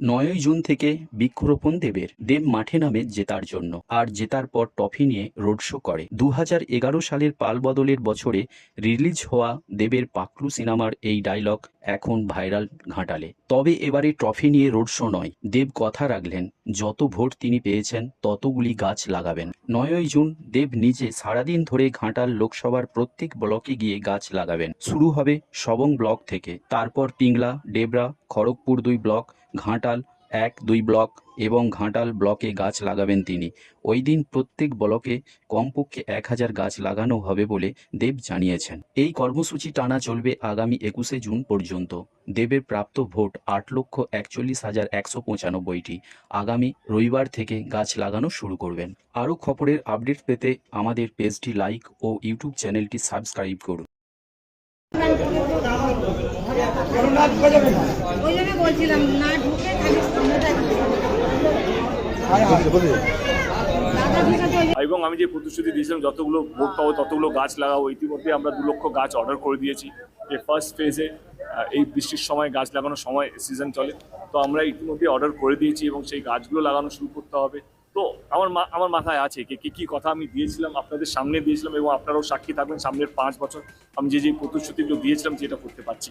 নয়ই জুন থেকে বৃক্ষরোপণ দেবের। দেব মাঠে নামে জেতার জন্য। আর জেতার পর ট্রফি নিয়ে রোড শো করে। দু সালের পাল বদলের বছরে রিলিজ হওয়া দেবের পাকলু সিনেমার এই ডায়লগ এখন ভাইরাল ঘাঁটালে। তবে এবারে ট্রফি নিয়ে রোড শো নয়। দেব কথা রাখলেন, যত ভোট তিনি পেয়েছেন, ততগুলি গাছ লাগাবেন। নয়ই জুন দেব নিজে সারাদিন ধরে ঘাটাল লোকসভার প্রত্যেক ব্লকে গিয়ে গাছ লাগাবেন। শুরু হবে সবং ব্লক থেকে। তারপর পিংলা, ডেবরা, খড়গপুর দুই ব্লক ঘাটাল এক, দুই ব্লক এবং ঘাটাল ব্লকে গাছ লাগাবেন তিনি। ওই দিন প্রত্যেক ব্লকে কমপক্ষে এক হাজার গাছ লাগানো হবে বলে দেব জানিয়েছেন। এই কর্মসূচি টানা চলবে আগামী একুশে জুন পর্যন্ত। দেবের প্রাপ্ত ভোট আট লক্ষ একচল্লিশ হাজার একশো পঁচানব্বইটি। আগামী রবিবার থেকে গাছ লাগানো শুরু করবেন। আরও খবরের আপডেট পেতে আমাদের পেজটি লাইক ও ইউটিউব চ্যানেলটি সাবস্ক্রাইব করুন। এবং আমি যে প্রতিশ্রুতি দিয়েছিলাম, যতগুলো ভোট পাবো, ততগুলো গাছ লাগাবো, ইতিমধ্যে আমরা দু লক্ষ গাছ অর্ডার করে দিয়েছি। যে ফার্স্ট ফেজে এই বৃষ্টির সময় গাছ লাগানোর সময় সিজন চলে। তো আমরা ইতিমধ্যে অর্ডার করে দিয়েছি এবং সেই গাছগুলো লাগানো শুরু করতে হবে। তো আমার আমার মাথায় আছে কি কি- কি কথা আমি দিয়েছিলাম, আপনাদের সামনে দিয়েছিলাম এবং আপনারাও সাক্ষী থাকবেন সামনের পাঁচ বছর আমি যে যে প্রতিশ্রুতিগুলো দিয়েছিলাম যেটা করতে পারছি।